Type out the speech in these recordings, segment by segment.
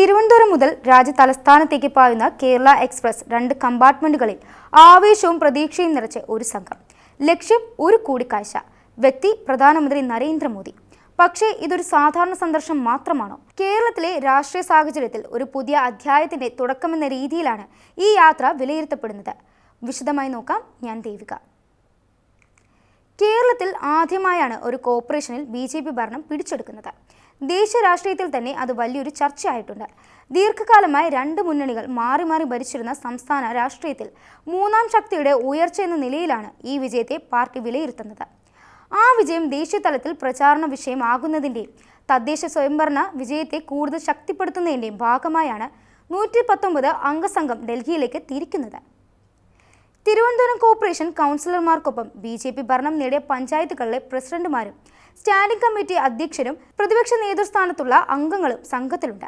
തിരുവനന്തപുരം മുതൽ രാജ്യ തലസ്ഥാനത്തേക്ക് പായുന്ന കേരള എക്സ്പ്രസ് രണ്ട് കമ്പാർട്ട്മെന്റുകളിൽ ആവേശവും പ്രതീക്ഷയും നിറച്ച ഒരു സംഘം. ലക്ഷ്യം ഒരു കൂടിക്കാഴ്ച. വ്യക്തി പ്രധാനമന്ത്രി നരേന്ദ്രമോദി. പക്ഷേ ഇതൊരു സാധാരണ സന്ദർശനം മാത്രമാണോ? കേരളത്തിലെ രാഷ്ട്രീയ സാഹചര്യത്തിൽ ഒരു പുതിയ അധ്യായത്തിന്റെ തുടക്കമെന്ന രീതിയിലാണ് ഈ യാത്ര വിലയിരുത്തപ്പെടുന്നത്. വിശദമായി നോക്കാം. ഞാൻ ദേവിക. കേരളത്തിൽ ആദ്യമായാണ് ഒരു കോർപ്പറേഷനിൽ ബി ജെ പി ഭരണം പിടിച്ചെടുക്കുന്നത്. ദേശീയ രാഷ്ട്രീയത്തിൽ തന്നെ അത് വലിയൊരു ചർച്ചയായിട്ടുണ്ട്. ദീർഘകാലമായി രണ്ട് മുന്നണികൾ മാറി മാറി ഭരിച്ചിരുന്ന സംസ്ഥാന രാഷ്ട്രീയത്തിൽ മൂന്നാം ശക്തിയുടെ ഉയർച്ച എന്ന നിലയിലാണ് ഈ വിജയത്തെ പാർട്ടി വിലയിരുത്തുന്നത്. ആ വിജയം ദേശീയ തലത്തിൽ പ്രചാരണ വിഷയമാകുന്നതിന്റെയും തദ്ദേശ സ്വയംഭരണ വിജയത്തെ കൂടുതൽ ശക്തിപ്പെടുത്തുന്നതിന്റെയും ഭാഗമായാണ് നൂറ്റി പത്തൊമ്പത് അംഗസംഘം ഡൽഹിയിലേക്ക് തിരിക്കുന്നത്. തിരുവനന്തപുരം കോർപ്പറേഷൻ കൗൺസിലർമാർക്കൊപ്പം ബി ജെ പി ഭരണം നേടിയ പഞ്ചായത്തുകളിലെ പ്രസിഡന്റുമാരും സ്റ്റാൻഡിംഗ് കമ്മിറ്റി അധ്യക്ഷരും പ്രതിപക്ഷ നേതൃസ്ഥാനത്തുള്ള അംഗങ്ങളും സംഘത്തിലുണ്ട്.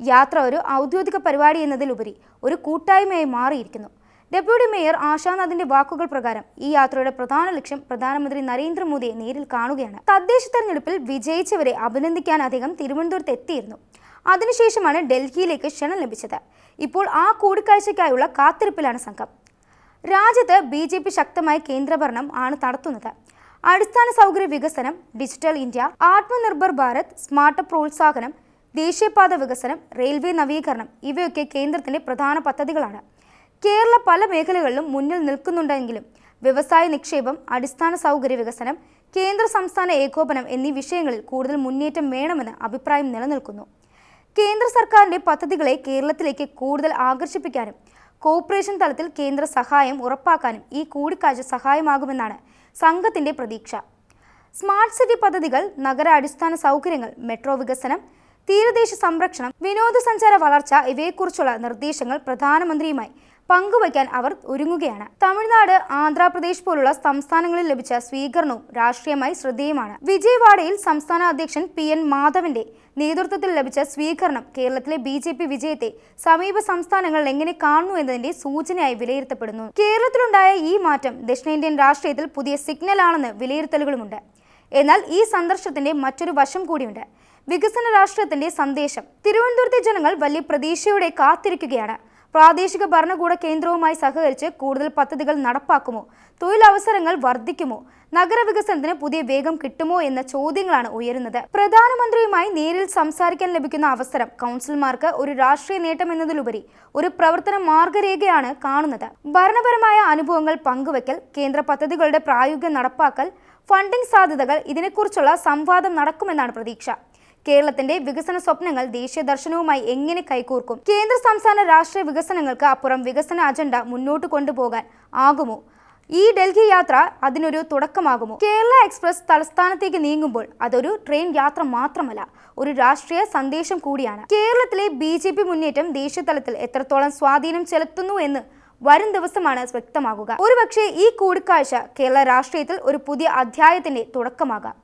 യാത്ര ഒരു ഔദ്യോഗിക പരിപാടി എന്നതിലുപരി ഒരു കൂട്ടായ്മയായി മാറിയിരിക്കുന്നു. ഡെപ്യൂട്ടി മേയർ ആശാനാഥിന്റെ വാക്കുകൾ പ്രകാരം ഈ യാത്രയുടെ പ്രധാന ലക്ഷ്യം പ്രധാനമന്ത്രി നരേന്ദ്രമോദിയെ നേരിൽ കാണുകയാണ്. തദ്ദേശ തെരഞ്ഞെടുപ്പിൽ വിജയിച്ചവരെ അഭിനന്ദിക്കാൻ അദ്ദേഹം തിരുവനന്തപുരത്ത് എത്തിയിരുന്നു. അതിനുശേഷമാണ് ഡൽഹിയിലേക്ക് ക്ഷണം ലഭിച്ചത്. ഇപ്പോൾ ആ കൂടിക്കാഴ്ചയ്ക്കായുള്ള കാത്തിരിപ്പിലാണ് സംഘം. രാജ്യത്ത് ബി ജെ പി ശക്തമായ കേന്ദ്രഭരണം ആണ് നടത്തുന്നത്. അടിസ്ഥാന സൗകര്യ വികസനം digital India Atmanirbhar Bharat smart പ്രോത്സാഹനം ദേശീയപാത വികസനം റെയിൽവേ നവീകരണം ഇവയൊക്കെ കേന്ദ്രത്തിന്റെ പ്രധാന പദ്ധതികളാണ്. കേരള പല മേഖലകളിലും മുന്നിൽ നിൽക്കുന്നുണ്ടെങ്കിലും വ്യവസായ നിക്ഷേപം അടിസ്ഥാന സൗകര്യ വികസനം കേന്ദ്ര സംസ്ഥാന ഏകോപനം എന്നീ വിഷയങ്ങളിൽ കൂടുതൽ മുന്നേറ്റം വേണമെന്ന് അഭിപ്രായം നിലനിൽക്കുന്നു. കേന്ദ്ര സർക്കാരിന്റെ പദ്ധതികളെ കേരളത്തിലേക്ക് കൂടുതൽ ആകർഷിപ്പിക്കാനും കോർപ്പറേഷൻ തലത്തിൽ കേന്ദ്ര സഹായം ഉറപ്പാക്കാനും ഈ കൂടിക്കാഴ്ച സഹായമാകുമെന്നാണ് സംഘത്തിന്റെ പ്രതീക്ഷ. സ്മാർട്ട് സിറ്റി പദ്ധതികൾ നഗര അടിസ്ഥാന സൗകര്യങ്ങൾ മെട്രോ വികസനം തീരദേശ സംരക്ഷണം വിനോദസഞ്ചാര വളർച്ച ഇവയെക്കുറിച്ചുള്ള നിർദ്ദേശങ്ങൾ പ്രധാനമന്ത്രിയുമായി പങ്കുവയ്ക്കാൻ അവർ ഒരുങ്ങുകയാണ്. തമിഴ്നാട് ആന്ധ്രാപ്രദേശ് പോലുള്ള സംസ്ഥാനങ്ങളിൽ ലഭിച്ച സ്വീകരണവും രാഷ്ട്രീയമായി ശ്രദ്ധേയമാണ്. വിജയവാഡയിൽ സംസ്ഥാന അധ്യക്ഷൻ പി എൻ മാധവന്റെ നേതൃത്വത്തിൽ ലഭിച്ച സ്വീകരണം കേരളത്തിലെ ബി ജെ പി വിജയത്തെ സമീപ സംസ്ഥാനങ്ങൾ എങ്ങനെ കാണുന്നു എന്നതിന്റെ സൂചനയായി വിലയിരുത്തപ്പെടുന്നു. കേരളത്തിലുണ്ടായ ഈ മാറ്റം ദക്ഷിണേന്ത്യൻ രാഷ്ട്രീയത്തിൽ പുതിയ സിഗ്നലാണെന്ന് വിലയിരുത്തലുകളുമുണ്ട്. എന്നാൽ ഈ സന്ദർശനത്തിന്റെ മറ്റൊരു വശം കൂടിയുണ്ട്. വികസന രാഷ്ട്രീയത്തിന്റെ സന്ദേശം. തിരുവനന്തപുരത്തെ ജനങ്ങൾ വലിയ പ്രതീക്ഷയോടെ കാത്തിരിക്കുകയാണ്. പ്രാദേശിക ഭരണകൂട കേന്ദ്രവുമായി സഹകരിച്ച് കൂടുതൽ പദ്ധതികൾ നടപ്പാക്കുമോ? തൊഴിലവസരങ്ങൾ വർദ്ധിക്കുമോ? നഗരവികസനത്തിന് പുതിയ വേഗം കിട്ടുമോ എന്ന ചോദ്യങ്ങളാണ് ഉയരുന്നത്. പ്രധാനമന്ത്രിയുമായി നേരിൽ സംസാരിക്കാൻ ലഭിക്കുന്ന അവസരം കൗൺസിലർമാർക്ക് ഒരു രാഷ്ട്രീയ നേട്ടം എന്നതിലുപരി ഒരു പ്രവർത്തന മാർഗരേഖയാണ് കാണുന്നത്. ഭരണപരമായ അനുഭവങ്ങൾ പങ്കുവെക്കൽ കേന്ദ്ര പദ്ധതികളുടെ പ്രായോഗിക നടപ്പാക്കൽ ഫണ്ടിംഗ് സാധ്യതകൾ ഇതിനെക്കുറിച്ചുള്ള സംവാദം നടക്കുമെന്നാണ് പ്രതീക്ഷ. കേരളത്തിന്റെ വികസന സ്വപ്നങ്ങൾ ദേശീയ ദർശനവുമായി എങ്ങനെ കൈകോർക്കും? കേന്ദ്ര സംസ്ഥാന രാഷ്ട്രീയ വികസനങ്ങൾക്ക് അപ്പുറം വികസന അജണ്ട മുന്നോട്ട് കൊണ്ടുപോകാൻ ആകുമോ? ഈ ഡൽഹി യാത്ര അതിനൊരു തുടക്കമാകുമോ? കേരള എക്സ്പ്രസ് തലസ്ഥാനത്തേക്ക് നീങ്ങുമ്പോൾ അതൊരു ട്രെയിൻ യാത്ര മാത്രമല്ല ഒരു രാഷ്ട്രീയ സന്ദേശം കൂടിയാണ്. കേരളത്തിലെ ബി ജെ പി മുന്നേറ്റം എത്രത്തോളം സ്വാധീനം ചെലുത്തുന്നു എന്ന് വരും ദിവസമാണ് വ്യക്തമാകുക. ഒരുപക്ഷെ ഈ കൂടിക്കാഴ്ച കേരള രാഷ്ട്രീയത്തിൽ ഒരു പുതിയ അധ്യായത്തിന്റെ തുടക്കമാകാം.